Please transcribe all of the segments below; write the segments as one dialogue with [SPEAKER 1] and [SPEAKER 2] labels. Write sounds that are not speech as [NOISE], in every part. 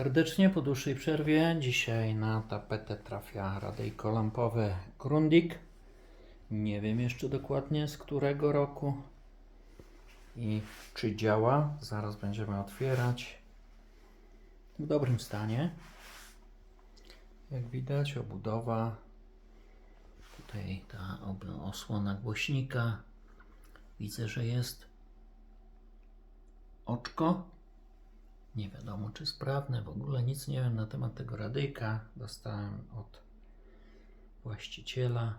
[SPEAKER 1] Serdecznie po dłuższej przerwie. Dzisiaj na tapetę trafia radyjko lampowe Grundig. Nie wiem jeszcze dokładnie z którego roku i czy działa. Zaraz będziemy otwierać. W dobrym stanie. Jak widać, obudowa. Tutaj ta osłona głośnika. Widzę, że jest oczko. Nie wiadomo, czy sprawne. W ogóle nic nie wiem na temat tego radyjka. Dostałem od właściciela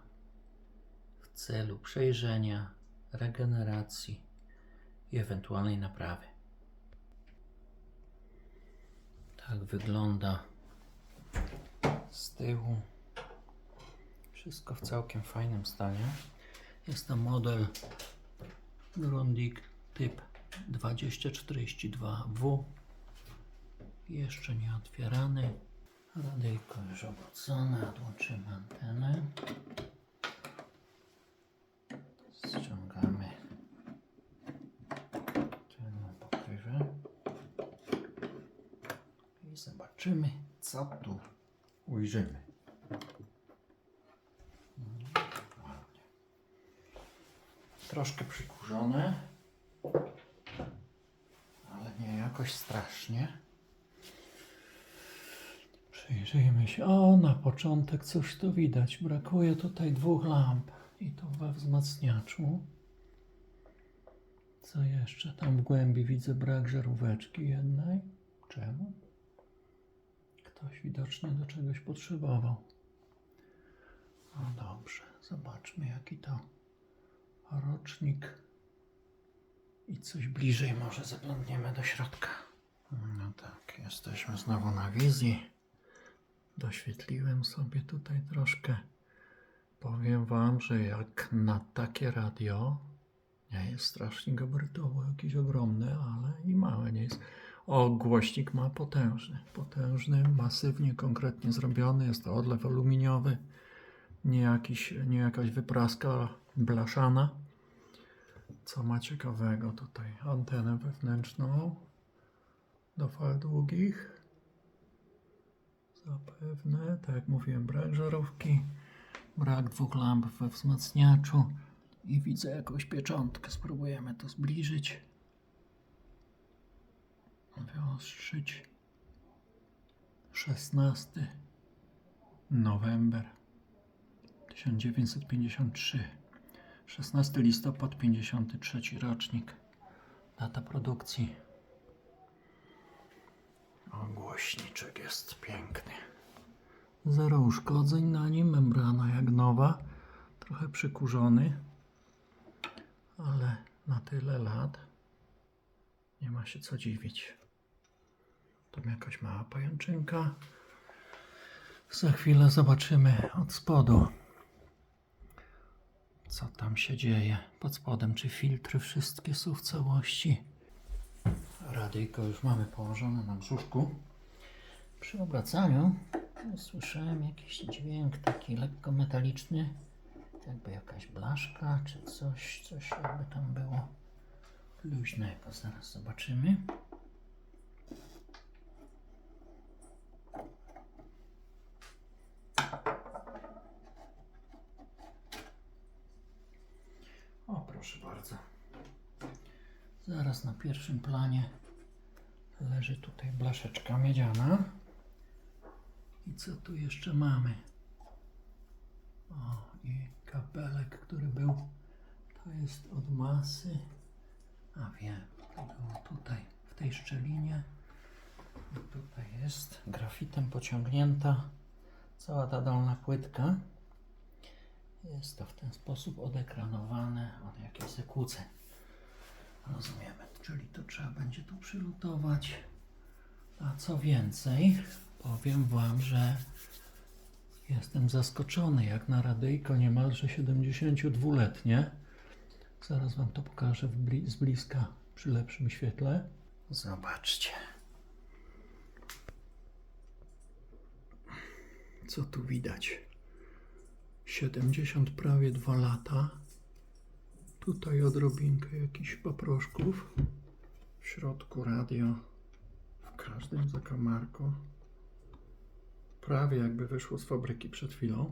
[SPEAKER 1] w celu przejrzenia, regeneracji i ewentualnej naprawy. Tak wygląda z tyłu. Wszystko w całkiem fajnym stanie. Jest to model Grundig typ 2042W. Jeszcze nie otwierany. Radyjko już obrócone. Odłączymy antenę. Ściągamy tylną pokrywę. I zobaczymy, co tu ujrzymy. Troszkę przykurzone, ale nie jakoś strasznie. Przyjrzyjmy się. O, na początek cóż tu widać? Brakuje tutaj dwóch lamp i to we wzmacniaczu. Co jeszcze? Tam w głębi widzę brak żaróweczki jednej. Czemu? Ktoś widocznie do czegoś potrzebował. No dobrze, zobaczmy jaki to rocznik i coś bliżej może zaglądniemy do środka. No tak, jesteśmy znowu na wizji. Doświetliłem sobie tutaj troszkę. Powiem Wam, że jak na takie radio, nie jest strasznie gabarytowo jakieś ogromne, ale i małe nie jest. O, głośnik ma potężny, potężny, masywnie, konkretnie zrobiony. Jest to odlew aluminiowy, nie, jakiś, nie jakaś wypraska blaszana. Co ma ciekawego tutaj? Antenę wewnętrzną do fal długich. Zapewne, tak jak mówiłem, brak żarówki, brak dwóch lamp we wzmacniaczu i widzę jakąś pieczątkę. Spróbujemy to zbliżyć. Wyostrzyć. 16 november 1953. 16 listopad 53 rocznik. Data produkcji. O, głośniczek jest piękny. Zero uszkodzeń na nim, membrana jak nowa. Trochę przykurzony, ale na tyle lat nie ma się co dziwić. Tam jakaś mała pajęczynka. Za chwilę zobaczymy od spodu, co tam się dzieje pod spodem. Czy filtry wszystkie są w całości? Radyjko już mamy położone na brzuszku. Przy obracaniu słyszałem jakiś dźwięk taki lekko metaliczny, jakby jakaś blaszka czy coś, coś jakby tam było luźnego. Zaraz zobaczymy. O, proszę bardzo. Zaraz na pierwszym planie leży tutaj blaszeczka miedziana. I co tu jeszcze mamy? O, i kabelek, który był, to jest od masy. A wiem, to było tutaj, w tej szczelinie. I tutaj jest grafitem pociągnięta cała ta dolna płytka. Jest to w ten sposób odekranowane od jakiejś zakłóceń. Rozumiemy, czyli to trzeba będzie tu przylutować. A co więcej, powiem Wam, że jestem zaskoczony, jak na radyjko niemalże 72-letnie. Zaraz Wam to pokażę bli- z bliska przy lepszym świetle. Zobaczcie. Co tu widać? 70 prawie 2 lata. Tutaj odrobinkę jakichś paproszków. W środku radio każdym zakamarku. Prawie jakby wyszło z fabryki przed chwilą.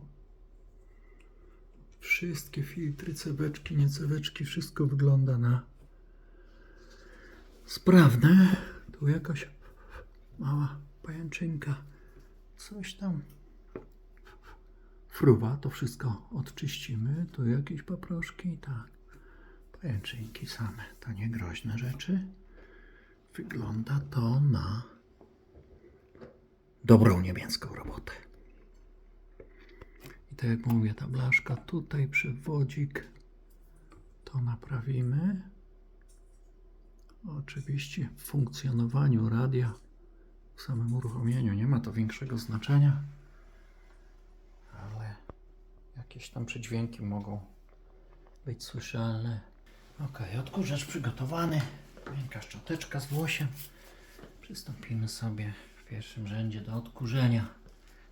[SPEAKER 1] Wszystkie filtry, ceweczki, nie ceweczki, wszystko wygląda na sprawne. Tu jakaś mała pajęczynka. Coś tam fruwa, to wszystko odczyścimy. Tu jakieś paproszki, tak. Pajęczynki same, to nie groźne rzeczy. Wygląda to na dobrą niebieską robotę. I tak jak mówię, ta blaszka tutaj, przewodzik, to naprawimy. Oczywiście w funkcjonowaniu radia, w samym uruchomieniu nie ma to większego znaczenia, ale jakieś tam przydźwięki mogą być słyszalne. Ok, odkurzacz przygotowany, miękka szczoteczka z włosiem. Przystąpimy sobie w pierwszym rzędzie do odkurzenia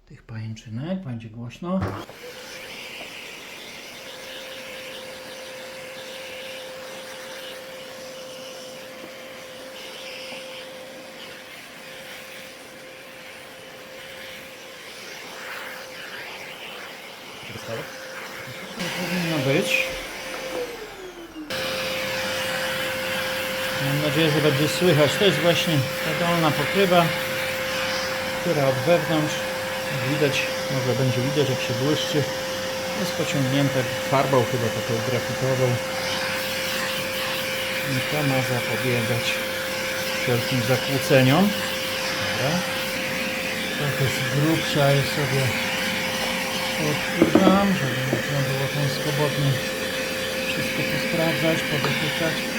[SPEAKER 1] tych pajęczynek. Będzie głośno. Powinno być. Mam nadzieję, że będzie słychać. To jest właśnie ta dolna pokrywa, która od wewnątrz widać, może będzie widać jak się błyszczy. Jest pociągnięte farbą chyba taką grafitową. I to ma zapobiegać wszelkim zakłóceniom. Dobra. Trochę z grubsza je sobie odkurzam, żeby można było tam swobodnie wszystko posprawdzać, podotykać.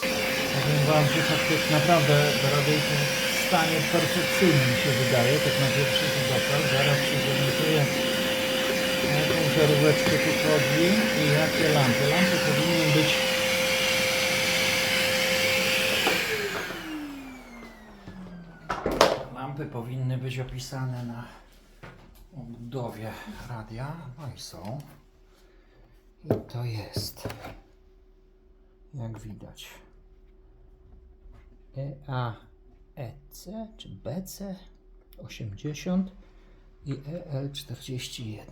[SPEAKER 1] Powiem Wam, że tak jest naprawdę radyjko w stanie perfekcyjnym się wydaje, tak na pierwszy rzut. Zaraz się zorientuję, jaką żaróweczkę tu chodzi i jakie lampy. Lampy powinny być Lampy powinny być opisane na obudowie radia. No i są. I to jest, jak widać, EAEC czy BC 80 i EL41.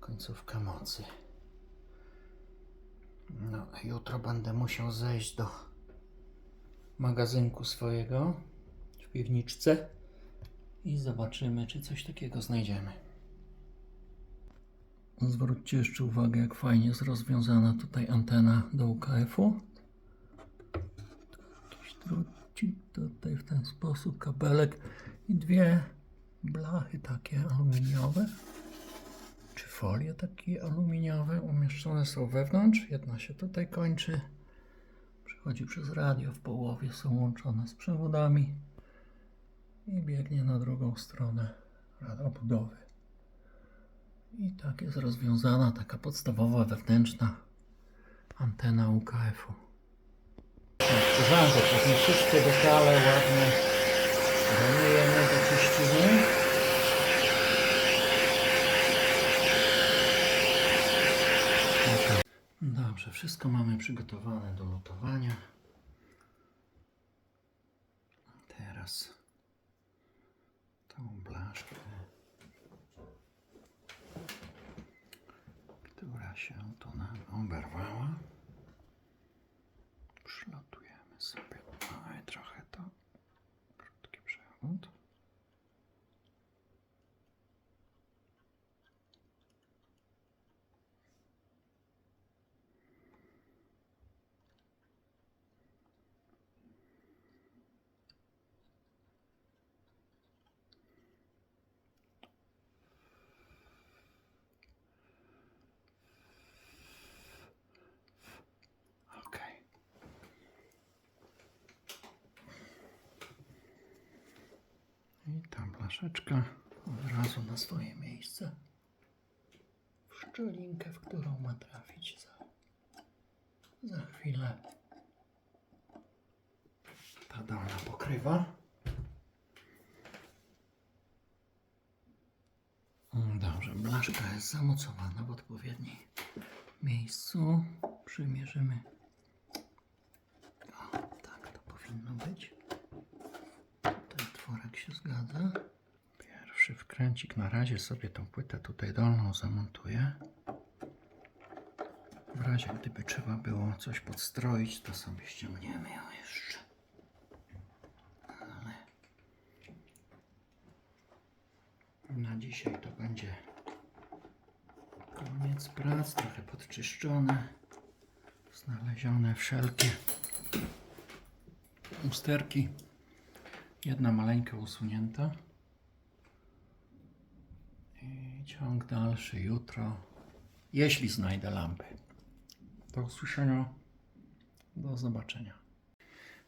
[SPEAKER 1] Końcówka mocy. No, jutro będę musiał zejść do magazynku swojego w piwniczce i zobaczymy, czy coś takiego znajdziemy. Zwróćcie jeszcze uwagę, jak fajnie jest rozwiązana tutaj antena do UKF-u. Drucik tutaj w ten sposób, kabelek i dwie blachy takie aluminiowe, czy folie takie aluminiowe umieszczone są wewnątrz. Jedna się tutaj kończy, przechodzi przez radio w połowie, są łączone z przewodami i biegnie na drugą stronę rad- obudowy. I tak jest rozwiązana taka podstawowa wewnętrzna antena UKF-u. Porządek, później wszystkie detale ładnie zamyjemy, doczyścimy. Dobrze, wszystko mamy przygotowane do lutowania. Teraz tą blaszkę, która się tu nam oberwała, przylotujemy sobie. Oj, trochę to krótki przewód. Okej. Blaszeczka od razu na swoje miejsce. W szczelinkę, w którą ma trafić za, za chwilę. Ta dolna pokrywa. Dobrze, blaszka jest zamocowana w odpowiednim miejscu. Przymierzymy. Tak to powinno być. Tutaj tworek się zgadza. Pierwszy wkręcik. Na razie sobie tą płytę tutaj dolną zamontuję. W razie gdyby trzeba było coś podstroić, to sobie ściągniemy ją jeszcze. Ale na dzisiaj to będzie koniec prac. Trochę podczyszczone, znalezione wszelkie usterki. Jedna maleńka usunięta. I ciąg dalszy jutro, jeśli znajdę lampy. Do usłyszenia, do zobaczenia.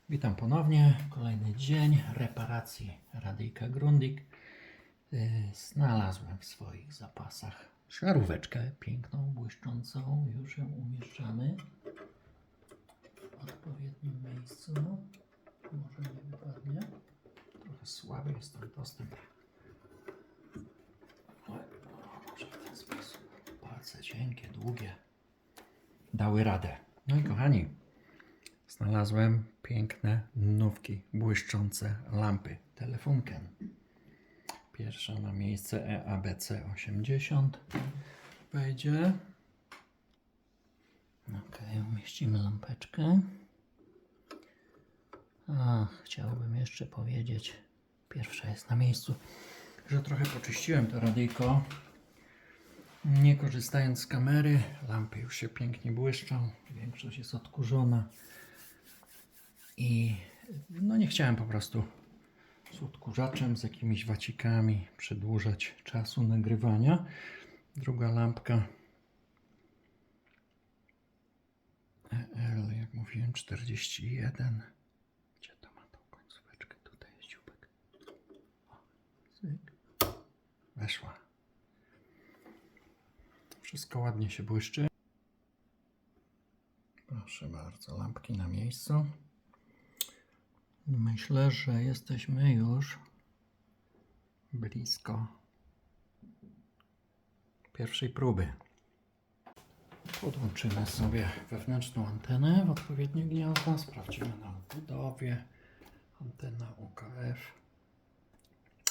[SPEAKER 1] Witam ponownie. Kolejny dzień reparacji radyjka Grundig. Yy, Znalazłem w swoich zapasach szaróweczkę piękną, błyszczącą. Już ją umieszczamy w odpowiednim miejscu. Może nie wypadnie. Trochę słaby jest ten dostęp. Ten sposób. Palce cienkie, długie. Dały radę. No i kochani, znalazłem piękne nówki, błyszczące lampy. Telefunken. Pierwsza na miejsce EABC 80 wejdzie. Ok, umieścimy lampeczkę. A, chciałbym jeszcze powiedzieć, pierwsza jest na miejscu, że trochę poczyściłem to radyjko. Nie korzystając z kamery, lampy już się pięknie błyszczą, większość jest odkurzona. I no nie chciałem po prostu z odkurzaczem, z jakimiś wacikami przedłużać czasu nagrywania. Druga lampka EL, jak mówiłem, 41. Gdzie to ma tą końcóweczkę? Tutaj jest dziubek. O. Weszła. Wszystko ładnie się błyszczy. Proszę bardzo, lampki na miejscu. Myślę, że jesteśmy już blisko pierwszej próby. Podłączymy sobie wewnętrzną antenę w odpowiednie gniazda. Sprawdzimy na budowie. Antena UKF.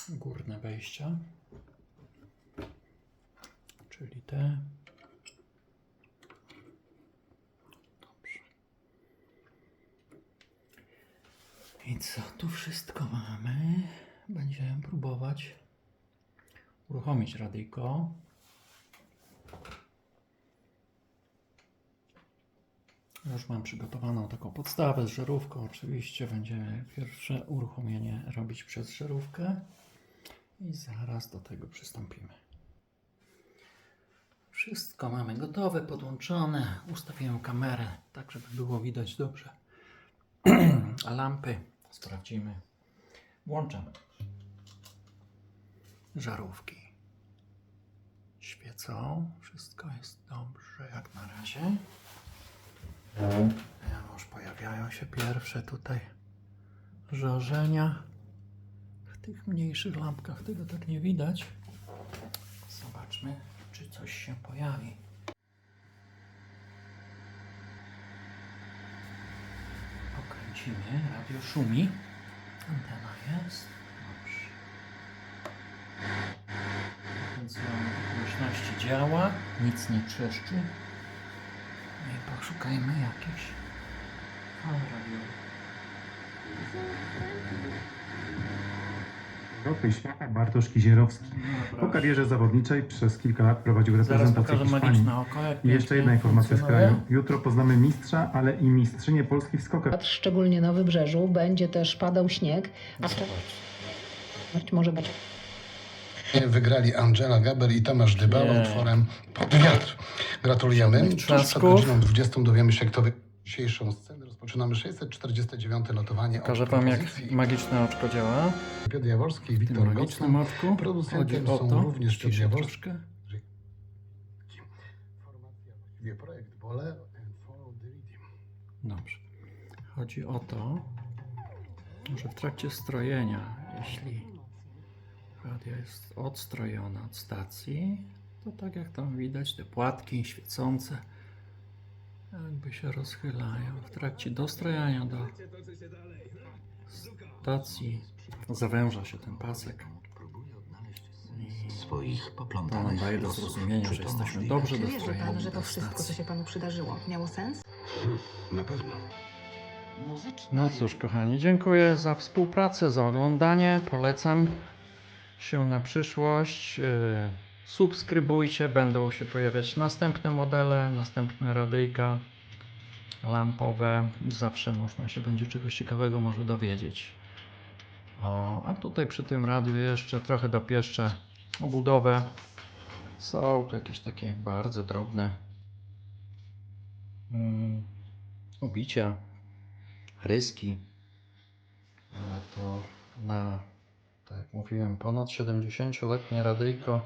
[SPEAKER 1] Górne wejścia. Czyli te. Dobrze. I co tu wszystko mamy? Będziemy próbować uruchomić radyjko. Już mam przygotowaną taką podstawę z żarówką. Oczywiście będziemy pierwsze uruchomienie robić przez żarówkę i zaraz do tego przystąpimy. Wszystko mamy gotowe, podłączone. Ustawiłem kamerę tak, żeby było widać dobrze. [CLEARS THROAT] A lampy sprawdzimy. Włączam żarówki. Świecą. Wszystko jest dobrze jak na razie. Ja już pojawiają się pierwsze tutaj żarzenia. W tych mniejszych lampkach tego tak nie widać. Zobaczmy, coś się pojawi. Pokręcimy, radio szumi. Antena jest. Dobrze. Potencjalne głośności działa, nic nie trzeszczy. No i poszukajmy jakichś fal radiowych.
[SPEAKER 2] Europy i świata Bartosz Kizierowski. Po karierze zawodniczej przez kilka lat prowadził reprezentację Hiszpanii. I jeszcze jedna informacja z kraju. Jutro poznamy mistrza, ale i mistrzynię Polski w skokach.
[SPEAKER 3] szczególnie na wybrzeżu, będzie też padał śnieg, a
[SPEAKER 1] Zobacz.
[SPEAKER 3] wcześniej może być
[SPEAKER 4] Wygrali Angela Gaber i Tomasz Dybala
[SPEAKER 1] Nie.
[SPEAKER 4] utworem Pod wiatr. Gratulujemy. Tuż przed godziną 20 dowiemy się, kto wygrał dzisiejszą scenę. Rozpoczynamy 649 notowanie
[SPEAKER 1] Pokażę wam jak magiczne oczko działa.
[SPEAKER 4] Piotr Jaworski i
[SPEAKER 1] W tym
[SPEAKER 4] Wiktor
[SPEAKER 1] magicznym oczku
[SPEAKER 4] Producentem
[SPEAKER 1] chodzi o
[SPEAKER 4] są
[SPEAKER 1] to,
[SPEAKER 4] również Piotr Jaworski.
[SPEAKER 1] troszkę.
[SPEAKER 4] Formacja, właściwie projekt Bole and Follow the Rhythm.
[SPEAKER 1] Dobrze. Chodzi o to, że w trakcie strojenia, jeśli Radio jest odstrojone od stacji. To tak jak tam widać, te płatki świecące jakby się rozchylają. W trakcie dostrajania do stacji zawęża się ten pasek. I
[SPEAKER 5] swoich
[SPEAKER 1] to
[SPEAKER 5] poplątanych
[SPEAKER 1] daje do
[SPEAKER 5] losów.
[SPEAKER 1] zrozumienia,
[SPEAKER 5] Czy
[SPEAKER 1] że
[SPEAKER 5] to
[SPEAKER 1] jesteśmy
[SPEAKER 5] możliwe?
[SPEAKER 1] dobrze
[SPEAKER 6] Czy wierzy pan, że to
[SPEAKER 1] do
[SPEAKER 6] wszystko, co
[SPEAKER 1] stacji.
[SPEAKER 6] się panu przydarzyło, miało sens?
[SPEAKER 4] Na pewno.
[SPEAKER 1] No cóż, kochani, dziękuję za współpracę, za oglądanie. Polecam się na przyszłość. Yy, Subskrybujcie, będą się pojawiać następne modele, następne radyjka lampowe. Zawsze można się będzie czegoś ciekawego może dowiedzieć. O, a tutaj przy tym radiu jeszcze trochę dopieszczę obudowę. Są tu jakieś takie bardzo drobne mm, obicia ryski. Ale to na, tak jak mówiłem, ponad 70-letnie radyjko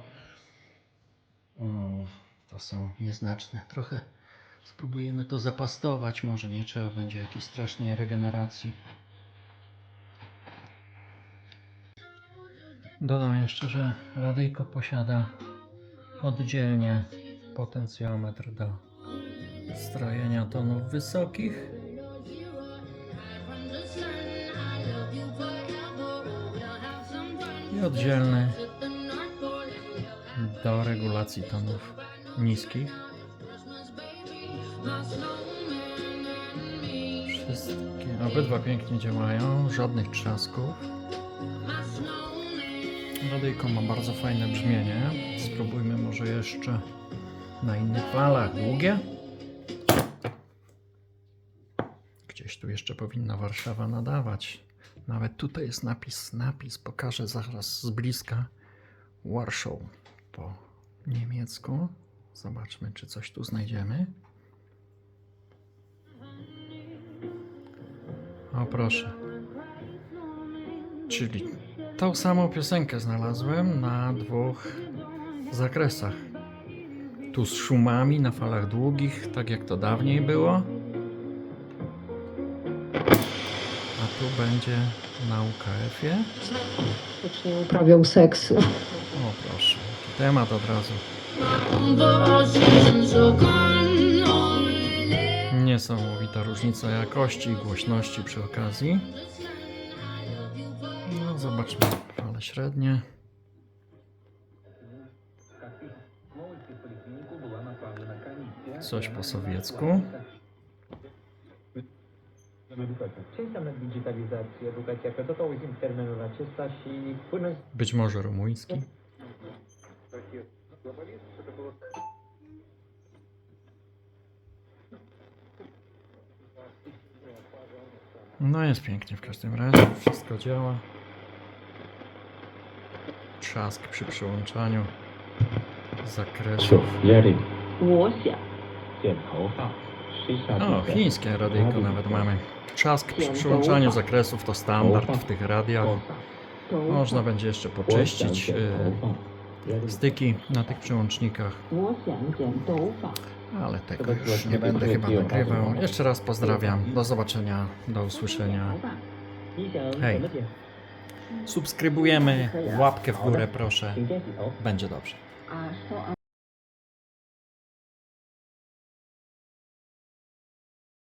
[SPEAKER 1] to są nieznaczne. Trochę spróbujemy to zapastować. Może nie trzeba będzie jakiejś strasznej regeneracji. Dodam jeszcze, że radyjko posiada oddzielnie potencjometr do strojenia tonów wysokich i oddzielny do regulacji tonów niskich. Wszystkie, obydwa pięknie działają, żadnych trzasków. Radyjko ma bardzo fajne brzmienie. Spróbujmy może jeszcze na innych falach. Długie. Gdzieś tu jeszcze powinna Warszawa nadawać. Nawet tutaj jest napis, napis, pokażę zaraz z bliska. Warsaw po niemiecku. Zobaczmy, czy coś tu znajdziemy. O proszę. Czyli tą samą piosenkę znalazłem na dwóch zakresach. Tu z szumami na falach długich, tak jak to dawniej było. A tu będzie na UKF-ie.
[SPEAKER 3] Uprawiał seks.
[SPEAKER 1] O proszę, temat od razu. Niesamowita różnica jakości i głośności przy okazji. No zobaczmy fale średnie. Coś po sowiecku.
[SPEAKER 7] Częsta digitalizacja, edukacja
[SPEAKER 1] no jest pięknie w każdym razie, wszystko działa. Trzask przy przełączaniu zakresów. O, chińskie radyjko nawet mamy. Trzask przy przełączaniu zakresów to standard w tych radiach. Można będzie jeszcze poczyścić styki na tych
[SPEAKER 6] przełącznikach.
[SPEAKER 1] Ale tego już nie będę chyba nagrywał. Jeszcze raz pozdrawiam. Do zobaczenia, do usłyszenia. Hej. Subskrybujemy, łapkę w górę proszę. Będzie dobrze.